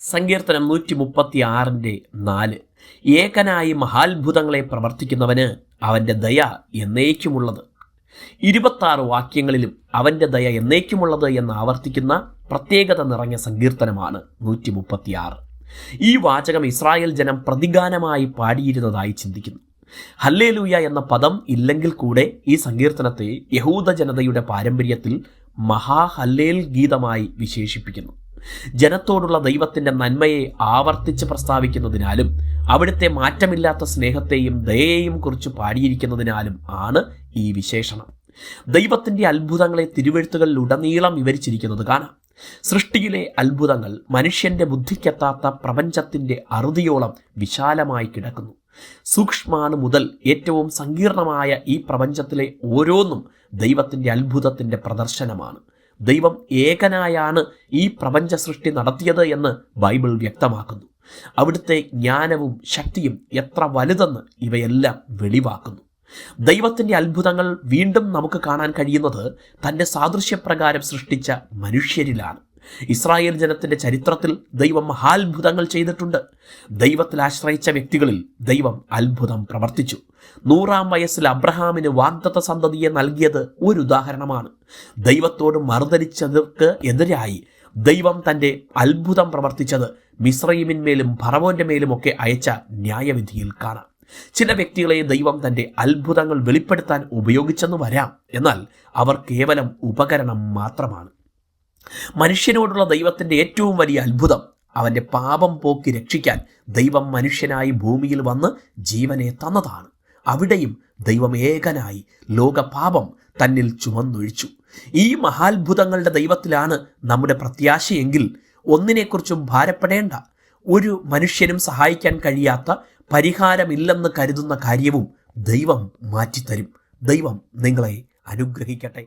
സങ്കീർത്തനം നൂറ്റി മുപ്പത്തി ആറിന്റെ നാല്. ഏകനായി മഹാത്ഭുതങ്ങളെ പ്രവർത്തിക്കുന്നവന് അവന്റെ ദയ എന്നേക്കുമുള്ളത്. ഇരുപത്താറ് വാക്യങ്ങളിലും അവന്റെ ദയ എന്നേക്കുമുള്ളത് എന്ന് ആവർത്തിക്കുന്ന പ്രത്യേകത നിറഞ്ഞ സങ്കീർത്തനമാണ് നൂറ്റി മുപ്പത്തിയാറ് ഈ വാചകം ഇസ്രായേൽ ജനം പ്രതിഗാനമായി പാടിയിരുന്നതായി ചിന്തിക്കുന്നു. ഹല്ലേലൂയ എന്ന പദം ഇല്ലെങ്കിൽ കൂടെ ഈ സങ്കീർത്തനത്തെ യഹൂദ ജനതയുടെ പാരമ്പര്യത്തിൽ മഹാഹല്ലേൽ ഗീതമായി വിശേഷിപ്പിക്കുന്നു. ജനത്തോടുള്ള ദൈവത്തിന്റെ നന്മയെ ആവർത്തിച്ച് പ്രസ്താവിക്കുന്നതിനാലും അവിടുത്തെ മാറ്റമില്ലാത്ത സ്നേഹത്തെയും ദയയെയും കുറിച്ച് പാടിയിരിക്കുന്നതിനാലും ആണ് ഈ വിശേഷണം. ദൈവത്തിന്റെ അത്ഭുതങ്ങളെ തിരുവെഴുത്തുകളിലുടനീളം വിവരിച്ചിരിക്കുന്നത് കാണാം. സൃഷ്ടിയിലെ അത്ഭുതങ്ങൾ മനുഷ്യന്റെ ബുദ്ധിക്കെത്താത്ത പ്രപഞ്ചത്തിന്റെ അറുതിയോളം വിശാലമായി കിടക്കുന്നു. സൂക്ഷ്മാണു മുതൽ ഏറ്റവും സങ്കീർണമായ ഈ പ്രപഞ്ചത്തിലെ ഓരോന്നും ദൈവത്തിന്റെ അത്ഭുതത്തിന്റെ പ്രദർശനമാണ്. ദൈവം ഏകനായാണ് ഈ പ്രപഞ്ച സൃഷ്ടി നടത്തിയത് എന്ന് ബൈബിൾ വ്യക്തമാക്കുന്നു. അവിടുത്തെ ജ്ഞാനവും ശക്തിയും എത്ര വലുതെന്ന് ഇവയെല്ലാം വെളിവാക്കുന്നു. ദൈവത്തിന്റെ അത്ഭുതങ്ങൾ വീണ്ടും നമുക്ക് കാണാൻ കഴിയുന്നത് തന്റെ സാദൃശ്യപ്രകാരം സൃഷ്ടിച്ച മനുഷ്യരിലാണ്. ഇസ്രായേൽ ജനത്തിന്റെ ചരിത്രത്തിൽ ദൈവം മഹാത്ഭുതങ്ങൾ ചെയ്തിട്ടുണ്ട്. ദൈവത്തിൽ ആശ്രയിച്ച വ്യക്തികളിൽ ദൈവം അത്ഭുതം പ്രവർത്തിച്ചു. നൂറാം വയസ്സിൽ അബ്രഹാമിന് വാഗ്ദത്ത സന്തതിയെ നൽകിയത് ഒരു ഉദാഹരണമാണ്. ദൈവത്തോട് മറുതരിച്ചവർക്ക് എതിരായി ദൈവം തന്റെ അത്ഭുതം പ്രവർത്തിച്ചത് മിശ്രയിമിന്മേലും മേലും മേലുമൊക്കെ അയച്ച ന്യായവിധിയിൽ കാണാം. ചില വ്യക്തികളെ ദൈവം തന്റെ അത്ഭുതങ്ങൾ വെളിപ്പെടുത്താൻ ഉപയോഗിച്ചെന്ന് വരാം. എന്നാൽ അവർ കേവലം ഉപകരണം മാത്രമാണ്. മനുഷ്യനോടുള്ള ദൈവത്തിന്റെ ഏറ്റവും വലിയ അത്ഭുതം അവന്റെ പാപം പോക്കി രക്ഷിക്കാൻ ദൈവം മനുഷ്യനായി ഭൂമിയിൽ വന്ന് ജീവനെ തന്നതാണ്. അവിടെയും ദൈവം ഏകനായി ലോകപാപം തന്നിൽ ചുമന്നൊഴിച്ചു. ഈ മഹാത്ഭുതങ്ങളുടെ ദൈവത്തിലാണ് നമ്മുടെ പ്രത്യാശയെങ്കിൽ ഒന്നിനെക്കുറിച്ചും ഭാരപ്പെടേണ്ട ഒരു മനുഷ്യനും സഹായിക്കാൻ കഴിയാത്ത പരിഹാരമില്ലെന്ന് കരുതുന്ന കാര്യവും ദൈവം മാറ്റിത്തരും. ദൈവം നിങ്ങളെ അനുഗ്രഹിക്കട്ടെ.